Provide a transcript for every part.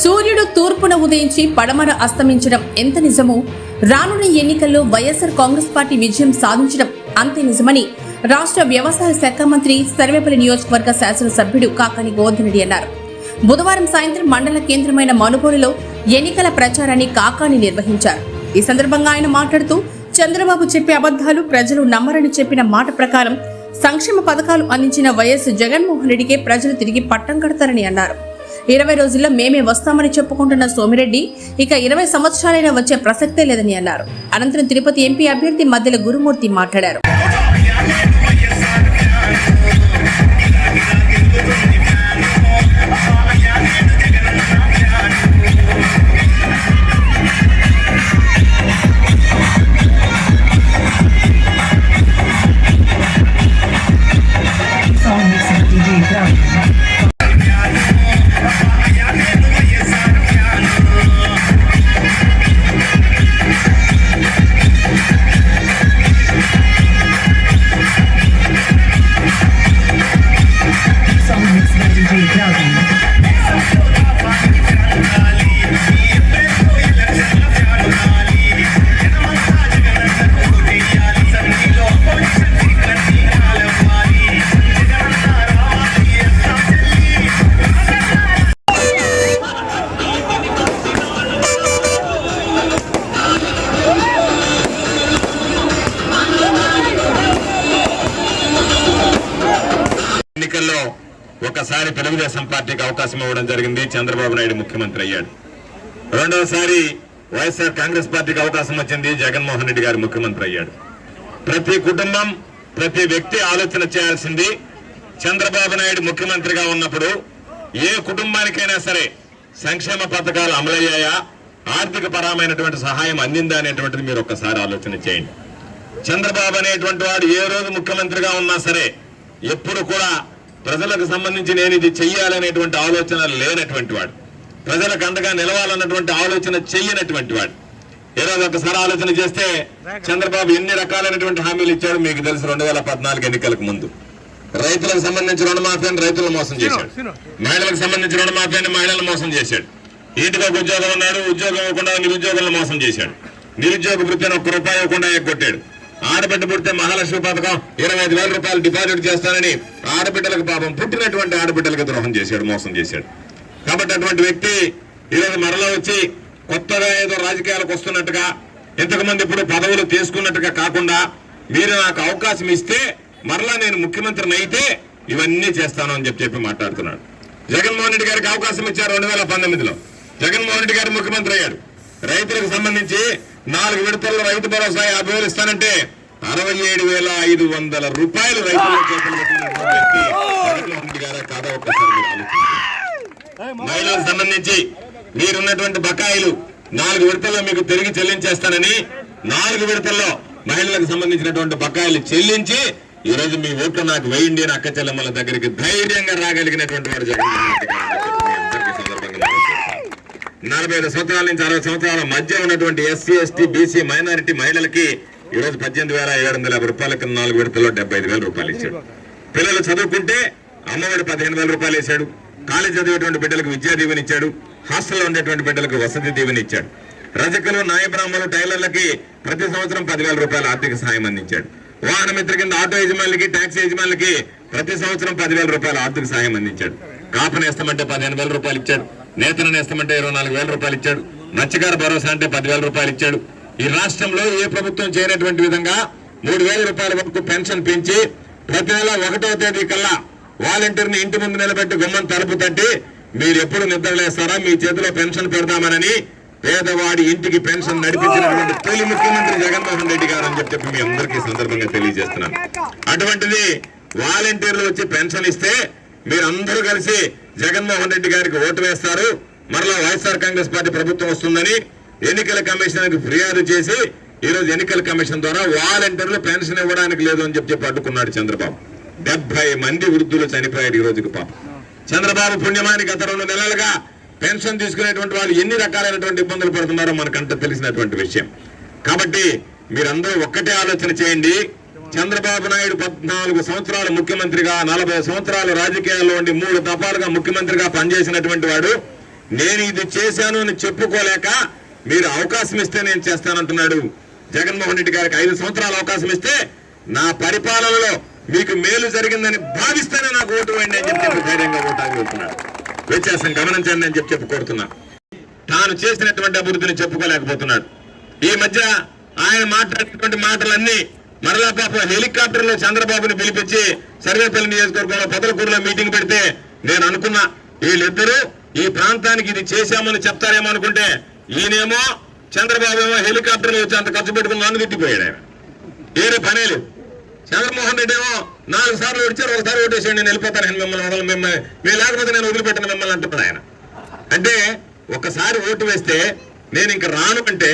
సూర్యుడు తూర్పున ఉదయించి పడమర అస్తమించడం ఎంత నిజమో రానున్న ఎన్నికల్లో వైఎస్ఆర్ కాంగ్రెస్ పార్టీ విజయం సాధించడం అంతే నిజమని రాష్ట్ర వ్యవసాయ శాఖ మంత్రి సర్వేపల్లి నియోజకవర్గ శాసనసభ్యుడు కాకాని గోవర్ధన్ రెడ్డి అన్నారు. బుధవారం సాయంత్రం మండల కేంద్రమైన మనుగోలులో ఎన్నికల ప్రచారాన్ని కాకాని నిర్వహించారు. ఈ సందర్భంగా ఆయన మాట్లాడుతూ చంద్రబాబు చెప్పే అబద్ధాలు ప్రజలు నమ్మరని చెప్పిన మాట ప్రకారం సంక్షేమ పథకాలు అందించిన వైఎస్ జగన్మోహన్ రెడ్డికే ప్రజలు తిరిగి పట్టం కడతారని అన్నారు. ఇరవై రోజుల్లో మేమే వస్తామని చెప్పుకుంటున్న సోమిరెడ్డి ఇక ఇరవై సంవత్సరాలైనా వచ్చే ప్రసక్తే లేదని అన్నారు. అనంతరం తిరుపతి ఎంపీ అభ్యర్థి మధ్యల గురుమూర్తి మాట్లాడారు. ఒకసారి తెలుగుదేశం పార్టీకి అవకాశం ఇవ్వడం జరిగింది. చంద్రబాబు నాయుడు ముఖ్యమంత్రి అయ్యాడు. రెండవసారి వైఎస్ఆర్ కాంగ్రెస్ పార్టీకి అవకాశం వచ్చింది. జగన్మోహన్ రెడ్డి గారు ముఖ్యమంత్రి అయ్యాడు. ప్రతి కుటుంబం ప్రతి వ్యక్తి ఆలోచన చేయాల్సింది చంద్రబాబు నాయుడు ముఖ్యమంత్రిగా ఉన్నప్పుడు ఏ కుటుంబానికైనా సరే సంక్షేమ పథకాలు అమలయ్యాయా? ఆర్థిక పరమైనటువంటి సహాయం అందిందా అనేటువంటిది మీరు ఒక్కసారి ఆలోచన చేయండి. చంద్రబాబు అనేటువంటి వాడు ఏ రోజు ముఖ్యమంత్రిగా ఉన్నా సరే ఎప్పుడు కూడా ప్రజలకు సంబంధించి నేను ఇది చెయ్యాలనేటువంటి ఆలోచన లేనటువంటి వాడు. ప్రజలకు అండగా నిలవాలన్నటువంటి ఆలోచన చెయ్యనటువంటి వాడు. ఏ రోజు ఒకసారి ఆలోచన చేస్తే చంద్రబాబు ఎన్ని రకాలైనటువంటి హామీలు ఇచ్చాడు మీకు తెలుసు రెండు వేల పద్నాలుగు ఎన్నికలకు ముందు. రైతులకు సంబంధించి రుణమాఫీని రైతులను మోసం చేశాడు మహిళలకు సంబంధించి రుణమాఫీని మహిళలను మోసం చేశాడు ఇంటికి ఒక ఉద్యోగం ఉన్నాడు ఉద్యోగం ఇవ్వకుండా నిరుద్యోగులను మోసం చేశాడు నిరుద్యోగ వృత్తిని ఒక్క రూపాయి ఇవ్వకుండా ఎగ్గొట్టాడు. ఆడబిడ్డ పుడితే మహాలక్ష్మి పథకం ఇరవై ఐదు వేల రూపాయలు డిపాజిట్ చేస్తానని ఆడబిడ్డలకు పాపం పుట్టినటువంటి ఆడబిడ్డలకు ద్రోహం చేశాడు మోసం చేశాడు. కాబట్టి అటువంటి వ్యక్తి ఈరోజు మరలా వచ్చి కొత్తగా ఏదో రాజకీయాలకు వస్తున్నట్టుగా ఇంతకుమంది ఇప్పుడు పదవులు తీసుకున్నట్టుగా కాకుండా మీరు నాకు అవకాశం ఇస్తే మరలా నేను ముఖ్యమంత్రిని అయితే ఇవన్నీ చేస్తాను అని చెప్పి చెప్పి మాట్లాడుతున్నాడు. జగన్మోహన్ రెడ్డి గారికి అవకాశం ఇచ్చారు రెండు వేల పంతొమ్మిదిలో. జగన్మోహన్ రెడ్డి గారు ముఖ్యమంత్రి అయ్యాడు. రైతులకు సంబంధించి నాలుగు విడతల్లో రైతు భరోసా యాభై వేలు ఇస్తానంటే అరవై ఏడు వేల ఐదు వందల రూపాయలు రైతుల కాదా ఒక్కసారి మహిళలకు సంబంధించి మీరున్నటువంటి బకాయిలు నాలుగు విడతల్లో మీకు తిరిగి చెల్లించేస్తానని నాలుగు విడతల్లో మహిళలకు సంబంధించినటువంటి బకాయిలు చెల్లించి ఈ రోజు మీ ఓట్లు నాకు వేయండి అని అక్క చెల్లెమ్మల దగ్గరికి ధైర్యంగా రాగలిగినటువంటి వాడు జగన్మోహన్ రెడ్డి గారు అని చెప్పి మీ అందరికీ సందర్భంగా మనం చేస్తాం. నలభై ఐదు సంవత్సరాల నుంచి అరవై సంవత్సరాల మధ్య ఉన్నటువంటి ఎస్సీ ఎస్టీ బీసీ మైనారిటీ మహిళలకి ఈ రోజు పద్దెనిమిది వేల ఏడు వందల యాభై రూపాయల నాలుగు విడతల్లో డెబ్బై ఐదు వేల రూపాయలు ఇచ్చాడు. పిల్లలు చదువుకుంటే అమ్మఒడి పదిహేను వేల రూపాయలు ఇచ్చాడు కాలేజ్ చదివేటువంటి బిడ్డలకు విద్యా దీవెని ఇచ్చాడు. హాస్టల్లో ఉండేటువంటి బిడ్డలకు వసతి దీవెని ఇచ్చాడు. రజకులు నాయబ్రాహ్మణులు టైలర్లకి ప్రతి సంవత్సరం పదివేల రూపాయల ఆర్థిక సహాయం అందించాడు. వాహన మిత్ర కింద ఆటో యజమానులకి ట్యాక్సీ యజమానులకి ప్రతి సంవత్సరం పదివేల రూపాయల ఆర్థిక సహాయం అందించాడు. కాపు నేస్తామంటే పదిహేను వేల రూపాయలు ఇచ్చాడు. నేతను నేస్తామంటే ఇరవై నాలుగు వేల రూపాయలు ఇచ్చాడు. మత్స్యకార భరోసా అంటే పదివేల రూపాయలు ఇచ్చాడు. ఈ రాష్ట్రంలో ఏ ప్రభుత్వం చేయనటువంటి విధంగా మూడు వేల రూపాయల వరకు పెన్షన్ పెంచి ప్రతి నెల ఒకటో తేదీ కల్లా వాలంటీర్ని ఇంటి ముందు నిలబెట్టి గుమ్మం తలుపు తట్టి మీరు ఎప్పుడు నిద్రలేస్తారా మీ చేతిలో పెన్షన్ పెడదామనని పేదవాడి ఇంటికి పెన్షన్ నడిపించినటువంటి తొలి ముఖ్యమంత్రి జగన్మోహన్ రెడ్డి గారు అని చెప్పి చెప్పి మీ అందరికీ సందర్భంగా తెలియజేస్తున్నాను. అటువంటిది వాలంటీర్లు వచ్చి పెన్షన్ ఇస్తే మీరందరూ కలిసి జగన్మోహన్ రెడ్డి గారికి ఓటు వేస్తారు. మరలా వైఎస్ఆర్ కాంగ్రెస్ పార్టీ ప్రభుత్వం వస్తుందని ఎన్నికల కమిషన్కి ఫిర్యాదు చేసి ఈరోజు ఎన్నికల కమిషన్ ద్వారా వాలంటీర్లు పెన్షన్ ఇవ్వడానికి లేదు అని చెప్పి పట్టుకున్నాడు చంద్రబాబు. డెబ్బై మంది వృద్ధులు చనిపోయారు ఈ రోజుకి పాపం. చంద్రబాబు పుణ్యమాని గత రెండు నెలలుగా పెన్షన్ తీసుకునేటువంటి వాళ్ళు ఎన్ని రకాలైనటువంటి ఇబ్బందులు పడుతున్నారో మనకంట తెలిసినటువంటి విషయం. కాబట్టి మీరందరూ ఒక్కటే ఆలోచన చేయండి. చంద్రబాబు నాయుడు పద్నాలుగు సంవత్సరాలు ముఖ్యమంత్రిగా నలభై సంవత్సరాలు రాజకీయాల్లో ఉండి మూడు దఫాలుగా ముఖ్యమంత్రిగా పనిచేసినటువంటి వాడు. నేను ఇది చేశాను అని చెప్పుకోలేక మీరు అవకాశం ఇస్తే నేను చేస్తానంటున్నాడు. జగన్మోహన్ రెడ్డి గారికి ఐదు సంవత్సరాలు అవకాశం ఇస్తే నా పరిపాలనలో మీకు మేలు జరిగిందని భావిస్తేనే నాకు ఓటు వేయండి అని చెప్పి చెప్పి ధైర్యంగా ఓటు వ్యత్యాసం గమనించండి అని చెప్పి చెప్పి కోరుతున్నా. తాను చేసినటువంటి అభివృద్ధిని చెప్పుకోలేకపోతున్నాడు. ఈ మధ్య ఆయన మాట్లాడినటువంటి మాటలన్నీ మరలా పాప హెలికాప్టర్లో చంద్రబాబుని పిలిపించి సర్వేపల్లి నియోజకవర్గంలో పొదలకూరులో మీటింగ్ పెడితే నేను అనుకున్నా. వీళ్ళిద్దరూ ఈ ప్రాంతానికి ఇది చేశామని చెప్తారేమో అనుకుంటే ఈయనేమో చంద్రబాబు ఏమో హెలికాప్టర్లు వచ్చి అంత ఖర్చు పెట్టుకుని నన్ను తిట్టిపోయాడు ఆయన. వేరే పనే లేదు. చంద్రమోహన్ రెడ్డి ఏమో నాలుగు సార్లు వచ్చారు ఒకసారి ఓటేసేయండి నేను వెళ్ళిపోతాను మిమ్మల్ని వదల మిమ్మల్ని మీరు లేకపోతే నేను వదిలిపెట్టను మిమ్మల్ని అంటున్నాడు ఆయన. అంటే ఒకసారి ఓటు వేస్తే నేను ఇంక రాను అంటే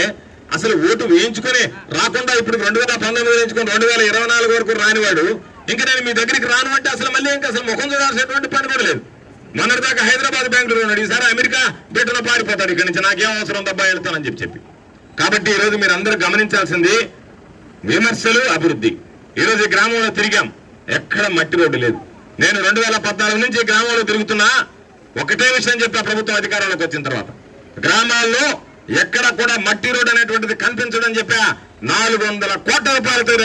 అసలు ఓటు వేయించుకొని రాకుండా ఇప్పుడు రెండు వేల పంతొమ్మిది వేయించుకొని రెండు వేల ఇరవై నాలుగు వరకు రానివాడు ఇంకా నేను మీ దగ్గరికి రాను అంటే అసలు మళ్ళీ ఇంకా అసలు ముఖం చూడాల్సినటువంటి పని కూడా లేదు. మొన్నటిదాకా హైదరాబాద్ బెంగళూరు ఉన్నాడు. ఈసారి అమెరికా బిడ్డలో పారిపోతాడు ఇక్కడి నుంచి నాకేం అవసరం దబ్బా వెళ్తానని చెప్పి చెప్పి. కాబట్టి ఈరోజు మీరు అందరూ గమనించాల్సింది విమర్శలు అభివృద్ధి. ఈ రోజు ఈ గ్రామంలో తిరిగాం. ఎక్కడ మట్టి రోడ్డు లేదు. నేను రెండు వేల పద్నాలుగు నుంచి ఈ గ్రామంలో తిరుగుతున్నా. ఒకటే విషయం చెప్పా ప్రభుత్వం అధికారంలోకి వచ్చిన తర్వాత. గ్రామాల్లో ఎక్కడ కూడా మట్టి రోడ్ అనేటువంటిది కనిపించడం చెప్పా నాలుగు వందల కోట్ల రూపాయలతో ఈ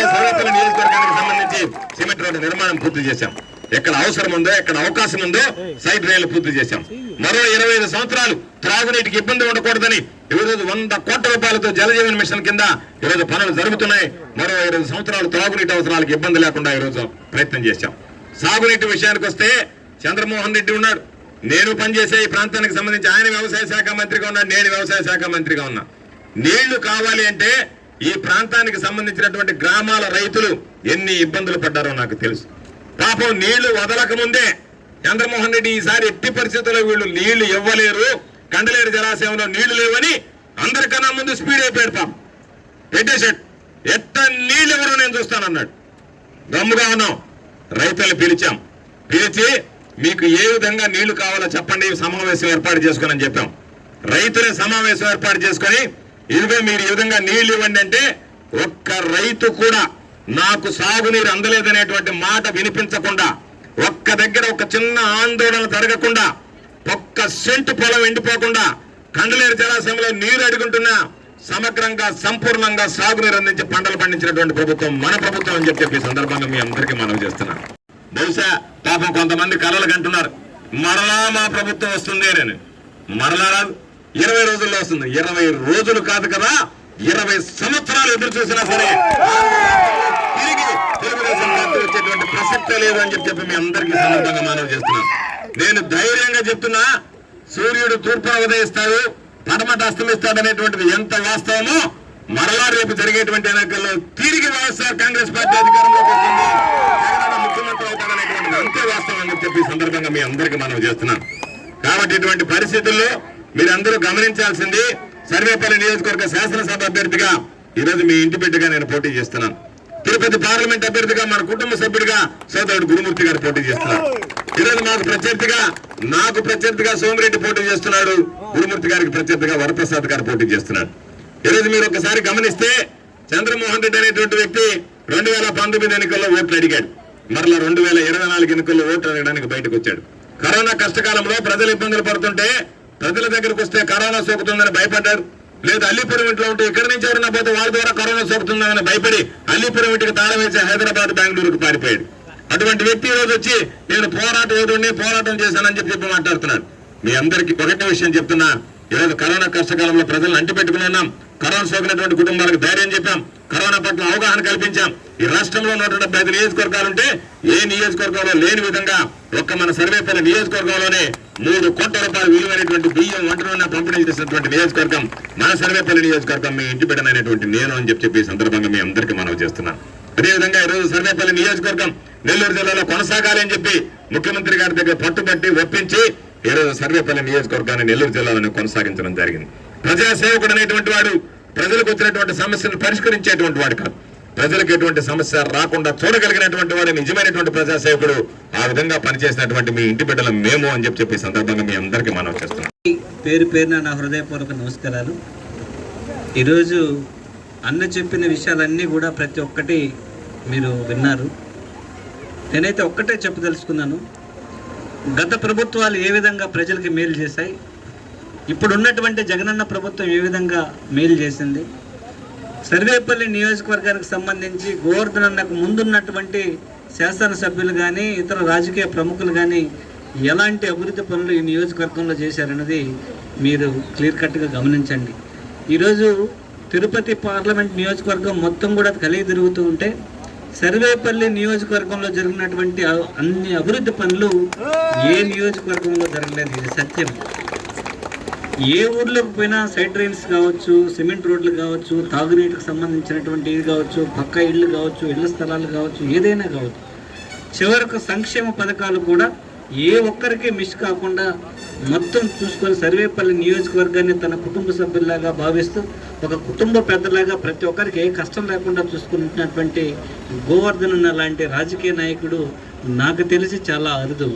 నియోజకవర్గానికి సంబంధించి సిమెంట్ రోడ్డు నిర్మాణం పూర్తి చేశాం. ఎక్కడ అవసరం ఉందో ఎక్కడ అవకాశం ఉందో సైడ్ రైలు పూర్తి చేశాం. మరో ఇరవై ఐదు సంవత్సరాలు త్రాగునీటికి ఇబ్బంది ఉండకూడదని ఈరోజు వంద కోట్ల రూపాయలతో జలజీవన్ మిషన్ కింద ఈ రోజు పనులు జరుగుతున్నాయి. మరో ఇరవై సంవత్సరాలు త్రాగునీటి అవసరాలకు ఇబ్బంది లేకుండా ఈ రోజు ప్రయత్నం చేశాం. సాగునీటి విషయానికి వస్తే చంద్రమోహన్ రెడ్డి ఉన్నాడు. నేను పనిచేసే ఈ ప్రాంతానికి సంబంధించి ఆయన వ్యవసాయ శాఖ మంత్రిగా ఉన్నాడు నేను వ్యవసాయ శాఖ మంత్రిగా ఉన్నా. నీళ్ళు కావాలి అంటే ఈ ప్రాంతానికి సంబంధించినటువంటి గ్రామాల రైతులు ఎన్ని ఇబ్బందులు పడ్డారో నాకు తెలుసు. పాపం నీళ్ళు వదలక ముందే చంద్రమోహన్ రెడ్డి ఈసారి ఎట్టి పరిస్థితుల్లో వీళ్ళు నీళ్ళు ఇవ్వలేరు కండలేరు జలాశయంలో నీళ్ళు లేవని అందరికన్నా ముందు స్పీడ్ అయిపోయాడు పాపం. పెట్టేశాడు ఎట్ట నీళ్ళు ఎవరు నేను చూస్తానన్నాడు. గమ్ముగా ఉన్నాం. రైతులు పిలిచాం. పిలిచి మీకు ఏ విధంగా నీళ్ళు కావాలో చెప్పండి సమావేశం ఏర్పాటు చేసుకుని చెప్పాం. రైతులే సమావేశం ఏర్పాటు చేసుకొని ఇదిగో మీరు ఈ విధంగా నీళ్ళు ఇవ్వండి అంటే ఒక్క రైతు కూడా నాకు సాగునీరు అందలేదనేటువంటి మాట వినిపించకుండా ఒక్క దగ్గర ఒక చిన్న ఆందోళన జరగకుండా ఒక్క సెంటు పొలం ఎండిపోకుండా కండలేరు జలాశయంలో నీరు అడుగుంటున్నా సమగ్రంగా సంపూర్ణంగా సాగునీరు అందించి పంటలు పండించినటువంటి ప్రభుత్వం మన ప్రభుత్వం అని చెప్పి ఈ సందర్భంగా మీ అందరికీ మనం చేస్తున్నాను. బహుశా పాపం కొంతమంది కలలు కంటున్నారు. మరలా మా ప్రభుత్వం వస్తుంది అని. మరలా రాదు. ఇరవై రోజుల్లో వస్తుంది. ఇరవై రోజులు కాదు కదా ఇరవై సంవత్సరాలు ఎదురు చూసినా సరే తిరిగి తెలుగుదేశం పార్టీ వచ్చేటువంటి ప్రసక్తే లేదు అని చెప్పి చెప్పి మీ అందరికీ సమర్థంగా సందర్భంగా మనవి చేస్తున్నాను నేను ధైర్యంగా చెప్తున్నా సూర్యుడు తూర్పున ఉదయిస్తాడు పడమట అస్తమిస్తాడు అనేటువంటిది ఎంత వాస్తవమో మరలా రేపు జరిగేటువంటి ఎన్నికల్లో తిరిగి వైఎస్ఆర్ కాంగ్రెస్ పార్టీ అధికారంలోకి వస్తుంది. అంతే వాస్తవం అని చెప్పి సందర్భంగా మీ అందరికీ మనం చేస్తున్నాం. కాబట్టి ఇటువంటి పరిస్థితుల్లో మీరందరూ గమనించాల్సింది సర్వేపల్లి నియోజకవర్గ శాసనసభ అభ్యర్థిగా ఈరోజు మీ ఇంటి బిడ్డగా నేను పోటీ చేస్తున్నాను. తిరుపతి పార్లమెంట్ అభ్యర్థిగా మన కుటుంబ సభ్యుడిగా సోదరుడు గురుమూర్తి గారు పోటీ చేస్తున్నారు. ఈరోజు మాకు ప్రత్యర్థిగా నాకు ప్రత్యర్థిగా సోమిరెడ్డి పోటీ చేస్తున్నాడు. గురుమూర్తి గారికి ప్రత్యర్థిగా వరప్రసాద్ గారు పోటీ చేస్తున్నాడు. ఈరోజు మీరు ఒకసారి గమనిస్తే చంద్రమోహన్ రెడ్డి అనేటువంటి వ్యక్తి రెండు వేల పంతొమ్మిది ఎన్నికల్లో ఓట్లు అడిగాడు. మరలా రెండు వేల ఇరవై నాలుగు ఎన్నికల్లో ఓట్లు అడగడానికి బయటకు వచ్చాడు. కరోనా కష్టకాలంలో ప్రజలు ఇబ్బందులు పడుతుంటే ప్రజల దగ్గరకు వస్తే కరోనా సోకుతుందని భయపడ్డారు. లేదు అల్లిపురం ఇంట్లో ఉంటే ఇక్కడి నుంచి ఎవరైనా పోతే వారి ద్వారా కరోనా సోకుతుందని భయపడి అల్లిపురం ఇంటికి తాళం వేసి హైదరాబాద్ బెంగళూరుకు పారిపోయాడు. అటువంటి వ్యక్తి ఈ రోజు వచ్చి నేను పోరాటం ఏదో పోరాటం చేశానని చెప్పి చెప్పి మాట్లాడుతున్నాడు. మీ అందరికీ ఒకటే విషయం చెప్తున్నా ఈరోజు కరోనా కష్టకాలంలో ప్రజలను అంటిపెట్టుకుని ఉన్నాం. కరోనా సోకినటువంటి కుటుంబాలకు ధైర్యం చెప్పాం. కరోనా పట్ల అవగాహన కల్పించాం. ఈ రాష్ట్రంలో నూట డెబ్బై ఐదు నియోజకవర్గాలుంటే ఏ నియోజకవర్గంలో లేని విధంగా ఒక్క మన సర్వేపల్లి నియోజకవర్గంలోనే మూడు కోట్ల రూపాయలు విలువైనటువంటి బియ్యం వంటనున్న పంపిణీ చేసినటువంటి నియోజకవర్గం మన సర్వేపల్లి నియోజకవర్గం మీ ఇంటి బిడ్డనైనటువంటి నేను అని చెప్పి చెప్పి ఈ సందర్భంగా మీ అందరికీ మనవి చేస్తున్నాను అదేవిధంగా ఈరోజు సర్వేపల్లి నియోజకవర్గం నెల్లూరు జిల్లాలో కొనసాగాలి అని చెప్పి ముఖ్యమంత్రి గారి దగ్గర పట్టుబట్టి ఒప్పించి ఈరోజు సర్వేపల్లి నియోజకవర్గాన్ని నెల్లూరు జిల్లాలోనే కొనసాగించడం జరిగింది. ప్రజాసేవకుడు అనేటువంటి వాడు ప్రజలకు వచ్చినటువంటి సమస్యలు పరిష్కరించేటువంటి వాడు కాదు. ప్రజలకు ఎటువంటి సమస్య రాకుండా చూడగలిగినటువంటి వాడు నిజమైనటువంటి ప్రజాసేవకుడు. ఆ విధంగా పనిచేసినటువంటి మీ ఇంటి బిడ్డలు మేము అని చెప్పి చెప్పి సందర్భంగా మీ అందరికీ మనం చేస్తున్నాం. పేరు పేరున నా హృదయపూర్వక నమస్కారాలు. ఈరోజు అన్న చెప్పిన విషయాలన్నీ కూడా ప్రతి ఒక్కటి మీరు విన్నారు. నేనైతే ఒక్కటే చెప్పదలుచుకున్నాను. గత ప్రభుత్వాలు ఏ విధంగా ప్రజలకి మేలు చేశాయి? ఇప్పుడున్నటువంటి జగనన్న ప్రభుత్వం ఏ విధంగా మేలు చేసింది? సర్వేపల్లి నియోజకవర్గానికి సంబంధించి గోవర్ధన్ అన్నకు ముందున్నటువంటి శాసనసభ్యులు కానీ ఇతర రాజకీయ ప్రముఖులు కానీ ఎలాంటి అభివృద్ధి పనులు ఈ నియోజకవర్గంలో చేశారన్నది మీరు క్లియర్ కట్గా గమనించండి. ఈరోజు తిరుపతి పార్లమెంట్ నియోజకవర్గం మొత్తం కూడా కలిగి తిరుగుతూ ఉంటే సర్వేపల్లి నియోజకవర్గంలో జరిగినటువంటి అన్ని అభివృద్ధి పనులు ఏ నియోజకవర్గంలో జరగలేదు ఇది సత్యం. ఏ ఊర్లోకి పోయినా సైడ్ డ్రైన్స్ కావచ్చు సిమెంట్ రోడ్లు కావచ్చు తాగునీటికి సంబంధించినటువంటి ఇది కావచ్చు పక్క ఇళ్ళు కావచ్చు ఇళ్ళ స్థలాలు కావచ్చు ఏదైనా కావచ్చు. చివరకు సంక్షేమ పథకాలు కూడా ఏ ఒక్కరికి మిస్ కాకుండా మొత్తం చూసుకొని సర్వేపల్లి నియోజకవర్గాన్ని తన కుటుంబ సభ్యులాగా భావిస్తూ ఒక కుటుంబ పెద్దలాగా ప్రతి ఒక్కరికి ఏ కష్టం లేకుండా చూసుకుంటున్నటువంటి గోవర్ధన్ అన్న లాంటి రాజకీయ నాయకుడు నాకు తెలిసి చాలా అరుదు.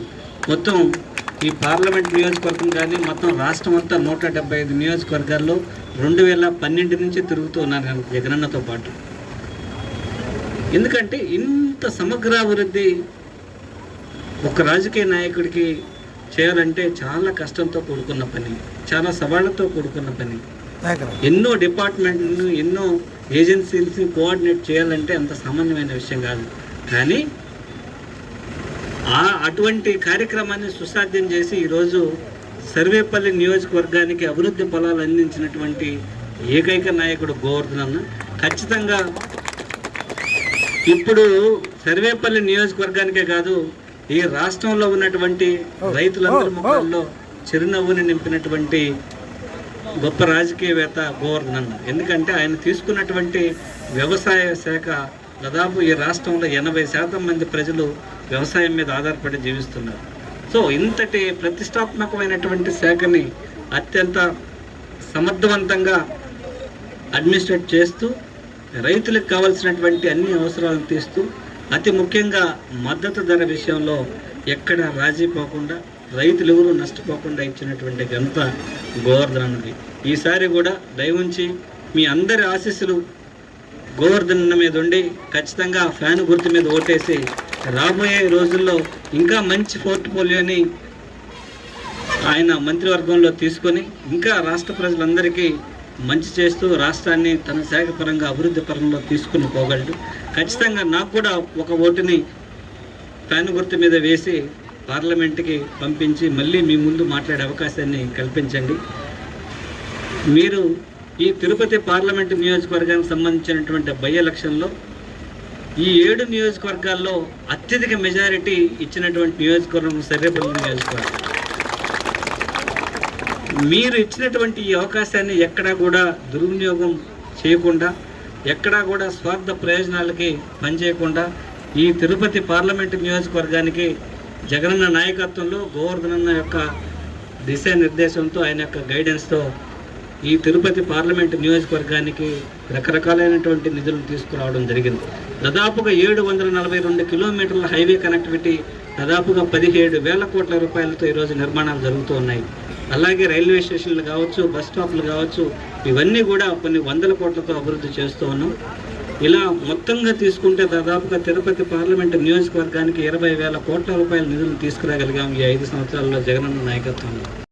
మొత్తం ఈ పార్లమెంట్ నియోజకవర్గం కానీ మొత్తం రాష్ట్రం అంతా నూట డెబ్బై ఐదు నియోజకవర్గాల్లో రెండు వేల పన్నెండు నుంచి తిరుగుతూ ఉన్నారు జగనన్నతో పాటు. ఎందుకంటే ఇంత సమగ్రాభివృద్ధి ఒక రాజకీయ నాయకుడికి చేయాలంటే చాలా కష్టంతో కూడుకున్న పని చాలా సవాళ్ళతో కూడుకున్న పని. ఎన్నో డిపార్ట్మెంట్లను ఎన్నో ఏజెన్సీస్ని కోఆర్డినేట్ చేయాలంటే అంత సామాన్యమైన విషయం కాదు. కానీ అటువంటి కార్యక్రమాన్ని సుసాధ్యం చేసి ఈరోజు సర్వేపల్లి నియోజకవర్గానికి అభివృద్ధి ఫలాలు అందించినటువంటి ఏకైక నాయకుడు గోవర్ధన్ అన్న. ఖచ్చితంగా ఇప్పుడు సర్వేపల్లి నియోజకవర్గానికే కాదు ఈ రాష్ట్రంలో ఉన్నటువంటి రైతులందరి ముఖాల్లో చిరునవ్వుని నింపినటువంటి గొప్ప రాజకీయవేత్త గోవర్ధన్ ఎందుకంటే ఆయన తీసుకున్నటువంటి వ్యవసాయ శాఖ దాదాపు ఈ రాష్ట్రంలో ఎనభై శాతం మంది ప్రజలు వ్యవసాయం మీద ఆధారపడి జీవిస్తున్నారు. సో ఇంతటి ప్రతిష్టాత్మకమైనటువంటి శాఖని అత్యంత సమర్థవంతంగా అడ్మినిస్ట్రేట్ చేస్తూ రైతులకు కావాల్సినటువంటి అన్ని అవసరాలను తీస్తూ అతి ముఖ్యంగా మద్దతు ధర విషయంలో ఎక్కడ రాజీ పోకుండా రైతులు ఎవరు నష్టపోకుండా ఇచ్చినటువంటి ఘనత గోవర్ధన్ ఈసారి కూడా దయవుంచి మీ అందరి ఆశీస్సులు గోవర్ధన్ మీద ఉండి ఖచ్చితంగా ఫ్యాన్ గుర్తు మీద ఓటేసి రాబోయే రోజుల్లో ఇంకా మంచి పోర్ట్ఫోలియోని ఆయన మంత్రివర్గంలో తీసుకొని ఇంకా రాష్ట్ర ప్రజలందరికీ మంచి చేస్తూ రాష్ట్రాన్ని తన శాఖ పరంగా అభివృద్ధి పరంలో తీసుకుని పోగలడు. ఖచ్చితంగా నాకు కూడా ఒక ఓటుని ఫ్యాన్ గుర్తు మీద వేసి పార్లమెంట్కి పంపించి మళ్ళీ మీ ముందు మాట్లాడే అవకాశాన్ని కల్పించండి. మీరు ఈ తిరుపతి పార్లమెంటు నియోజకవర్గానికి సంబంధించినటువంటి బై ఎలక్షన్లో ఈ ఏడు నియోజకవర్గాల్లో అత్యధిక మెజారిటీ ఇచ్చినటువంటి నియోజకవర్గం సర్వేపల్లి నియోజకవర్గం. మీరు ఇచ్చినటువంటి ఈ అవకాశాన్ని ఎక్కడా కూడా దుర్వినియోగం చేయకుండా ఎక్కడా కూడా స్వార్థ ప్రయోజనాలకి పనిచేయకుండా ఈ తిరుపతి పార్లమెంటు నియోజకవర్గానికి జగనన్న నాయకత్వంలో గోవర్ధనన్న యొక్క దిశానిర్దేశంతో ఆయన యొక్క గైడెన్స్తో ఈ తిరుపతి పార్లమెంటు నియోజకవర్గానికి రకరకాలైనటువంటి నిధులు తీసుకురావడం జరిగింది. దాదాపుగా ఏడు వందల నలభై రెండు కిలోమీటర్ల హైవే కనెక్టివిటీ దాదాపుగా పదిహేడు వేల కోట్ల రూపాయలతో ఈరోజు నిర్మాణాలు జరుగుతూ ఉన్నాయి. అలాగే రైల్వే స్టేషన్లు కావచ్చు బస్ స్టాప్లు కావచ్చు ఇవన్నీ కూడా కొన్ని వందల కోట్లతో అభివృద్ధి చేస్తూ ఉన్నాం. ఇలా మొత్తంగా తీసుకుంటే దాదాపుగా తిరుపతి పార్లమెంటు నియోజకవర్గానికి ఇరవై వేల కోట్ల రూపాయల నిధులు తీసుకురాగలిగాం ఈ ఐదు సంవత్సరాల్లో జగనన్న నాయకత్వంలో.